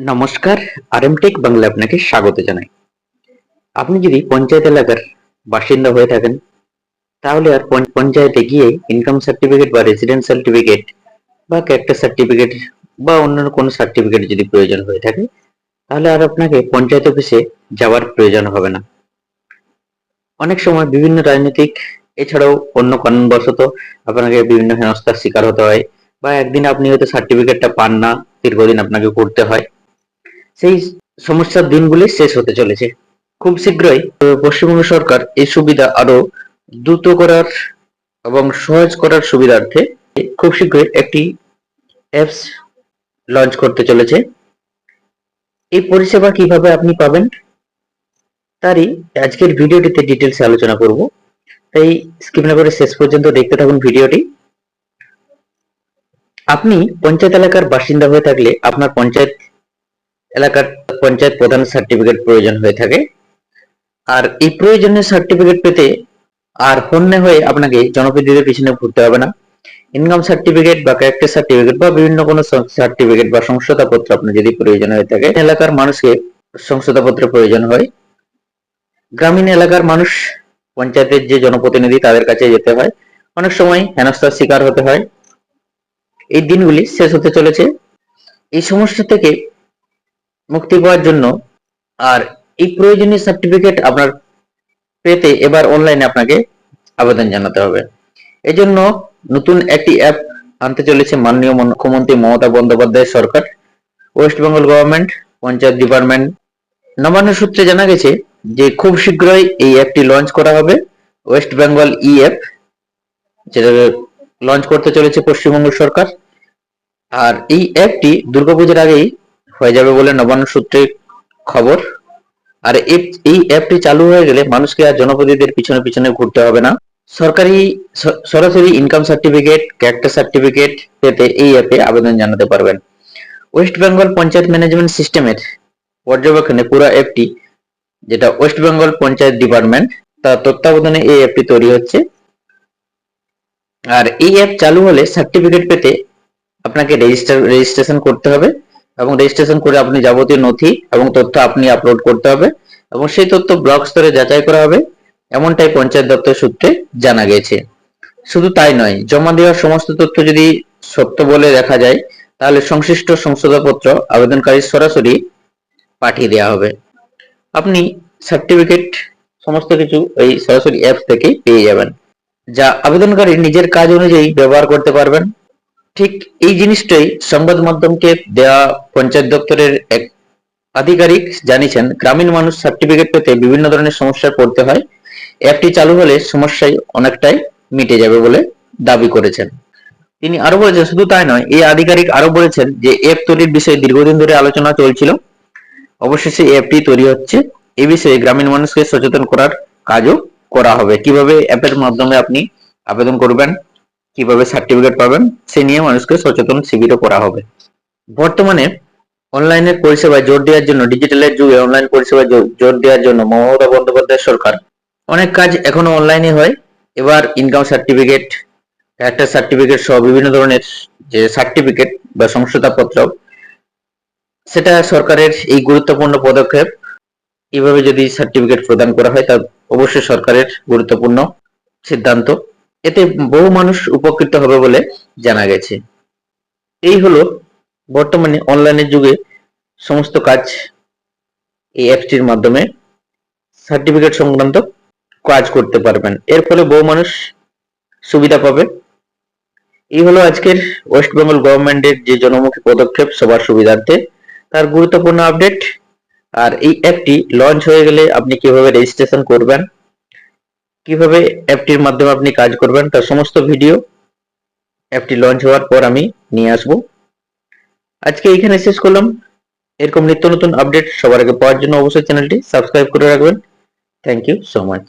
নমস্কার, আরএমটেক বাংলা আপনাকে স্বাগত জানাই। আপনি যদি পঞ্চায়েত এলাকার বাসিন্দা হয়ে থাকেন, তাহলে আর পঞ্চ- পঞ্চায়েতে গিয়ে ইনকাম সার্টিফিকেট বা রেসিডেন্ট সার্টিফিকেট বা ক্যারেক্টার সার্টিফিকেট বা অন্যান্য কোনো সার্টিফিকেট যদি প্রয়োজন হয়ে থাকে, তাহলে আর আপনাকে পঞ্চায়েত অফিসে যাওয়ার প্রয়োজন হবে না। অনেক সময় বিভিন্ন রাজনৈতিক, এছাড়াও অন্য কারণবশত আপনাকে বিভিন্ন হেনস্থার শিকার হতে হয় বা একদিন আপনি হয়তো সার্টিফিকেটটা পান না, দীর্ঘদিন আপনাকে করতে হয়। সেই সমস্যার দিনগুলি শেষ হতে চলেছে। খুব শীঘ্রই পশ্চিমবঙ্গ সরকার এই সুবিধা আরও দ্রুত করার এবং সহজ করার সুবিধার্থে খুব শীঘ্রই একটি অ্যাপস লঞ্চ করতে চলেছে। এই পরিষেবা কীভাবে আপনি পাবেন, তারই আজকের ভিডিওটিতে ডিটেলসে আলোচনা করব। তাই স্কিপ না করে শেষ পর্যন্ত দেখতে থাকুন ভিডিওটি। আপনি পঞ্চায়েত এলাকার বাসিন্দা হয়ে থাকলে আপনার পঞ্চায়েত এলাকার পঞ্চায়েত প্রধান সার্টিফিকেট প্রয়োজন হয়ে থাকে। আর এই প্রয়োজনীয় সার্টিফিকেট পেতে আর হন্যে হয়ে আপনাকে জনপ্রতিনিধিদের পিছনে ঘুরতে হবে না। ইনকাম সার্টিফিকেট বা ক্যারেক্টার সার্টিফিকেট বা বিভিন্ন কোনো সার্টিফিকেট বা সংশোধনপত্র আপনার যদি প্রয়োজন হয়ে থাকে, এলাকার মানুষকে সংশোধনপত্রের প্রয়োজন হয়। গ্রামীণ এলাকার মানুষ, পঞ্চায়েতের যে জনপ্রতিনিধি তাদের কাছে যেতে হয়। অনেক সময় হেনস্থার শিকার হতে হয়। এই দিনগুলি শেষ হতে চলেছে। এই সমস্যা থেকে মুক্তি পাওয়ার জন্য আর এই প্রয়োজনীয় সার্টিফিকেট আপনার পেতে এবার অনলাইনে আপনাকে আবেদন জানাতে হবে। এজন্য নতুন একটি অ্যাপ আনতে চলেছে মাননীয় মুখ্যমন্ত্রী মমতা বন্দ্যোপাধ্যায় সরকার। West Bengal government panchayat department Nabanna সূত্রে জানা গেছে যে খুব শীঘ্রই এই অ্যাপটি লঞ্চ করা হবে। ওয়েস্ট বেঙ্গল ই অ্যাপ যেটা লঞ্চ করতে চলেছে পশ্চিমবঙ্গ সরকার। আর এই অ্যাপটি দুর্গাপূজার আগেই হয়ে যাবে বলে নবান্ন সূত্রে খবর। আর এই- অ্যাপটি চালু হয়ে গেলে মানুষকে আর জনপ্রতিনিধিদের পিছনে পিছনে ঘুরতে হবে না। সরকারি সরাসরি ইনকাম সার্টিফিকেট ক্যারেক্টার সার্টিফিকেট পেতে এই অ্যাপে আবেদন জানাতে পারবেন। ওয়েস্ট বেঙ্গল পঞ্চায়েত ম্যানেজমেন্ট সিস্টেমের পর্যবেক্ষণে পুরো অ্যাপটি, যেটা ওয়েস্ট বেঙ্গল পঞ্চায়েত ডিপার্টমেন্ট, তার তত্ত্বাবধানে এই অ্যাপটি তৈরি হচ্ছে। আর এই অ্যাপ চালু হলে সার্টিফিকেট পেতে আপনাকে রেজিস্টার রেজিস্ট্রেশন করতে হবে। এবং রেজিস্ট্রেশন করে আপনি যাবতীয় নথি এবং তথ্য আপনি আপলোড করতে হবে এবং সেই তথ্য ব্লক স্তরে যাচাই করা হবে, এমনটাই পঞ্চায়েত দপ্তর সূত্রে জানা গেছে। শুধু তাই নয়, জমা দেওয়ার সমস্ত তথ্য যদি সত্য বলে দেখা যায়, তাহলে সংশ্লিষ্ট সংশোধনপত্র আবেদনকারী সরাসরি পাঠিয়ে দেওয়া হবে। আপনি সার্টিফিকেট সমস্ত কিছু এই সরাসরি অ্যাপ থেকে পেয়ে যাবেন। যা আবেদনকারী নিজের কাজ অনুযায়ী ব্যবহার করতে পারবেন। ঠিক এই জিনিসটাই সংবাদ মাধ্যমকে দেয়া পঞ্চায়েত দপ্তরের এক আধিকারিক জানিয়েছেন, গ্রামীণ মানুষ সার্টিফিকেট পেতে বিভিন্ন ধরনের সমস্যায় পড়তে হয়। অ্যাপটি চালু হলে সমস্যায় অনেকটাই মিটে যাবে বলে দাবি করেছেন। তিনি আরও বলেছেন, শুধু তাই নয়, এই আধিকারিক আরও বলেছেন যে অ্যাপ তৈরির বিষয়ে দীর্ঘদিন ধরে আলোচনা চলছিল। অবশেষে অ্যাপটি তৈরি হচ্ছে। এই বিষয়ে গ্রামীণ মানুষকে সচেতন করার কাজও করা হবে। কীভাবে অ্যাপের মাধ্যমে আপনি আবেদন করবেন? কীভাবে সার্টিফিকেট পাবেন, সে নিয়ে মানুষকে সচেতন শিবিরও করা হবে। বর্তমানে অনলাইনের পরিষেবায় জোর দেওয়ার জন্য ডিজিটালের যুগে অনলাইন পরিষেবায় জোর দেওয়ার জন্য মমতা বন্দ্যোপাধ্যায় সরকার অনেক কাজ এখনও অনলাইনে হয়। এবার ইনকাম সার্টিফিকেট একটা সার্টিফিকেট সহ বিভিন্ন ধরনের যে সার্টিফিকেট বা সংশোধনপত্র সেটা সরকারের এই গুরুত্বপূর্ণ পদক্ষেপ। এইভাবে যদি সার্টিফিকেট প্রদান করা হয়, তা অবশ্যই সরকারের গুরুত্বপূর্ণ সিদ্ধান্ত। এতে বহু মানুষ উপকৃত হবে বলে জানা গেছে। এই হলো বর্তমানে অনলাইনের যুগে সমস্ত কাজ এই অ্যাপটির মাধ্যমে সার্টিফিকেট সংক্রান্ত কাজ করতে পারবেন। এর ফলে বহু মানুষ সুবিধা পাবে। এই হলো আজকের ওয়েস্ট বেঙ্গল গভর্নমেন্টের যে জনমুখী পদক্ষেপ সবার সুবিধার্থে। তার গুরুত্বপূর্ণ আপডেট আর এই অ্যাপটি লঞ্চ হয়ে গেলে আপনি কীভাবে রেজিস্ট্রেশন করবেন কীভাবে অ্যাপটির মাধ্যমে আপনি কাজ করবেন, তার সমস্ত ভিডিও অ্যাপটি লঞ্চ হওয়ার পর আমি নিয়ে আসব। আজকে এইখানে শেষ করলাম। এরকম নিত্য নতুন আপডেট সবার আগে পাওয়ার জন্য অবশ্যই চ্যানেলটি সাবস্ক্রাইব করে রাখবেন। Thank you so much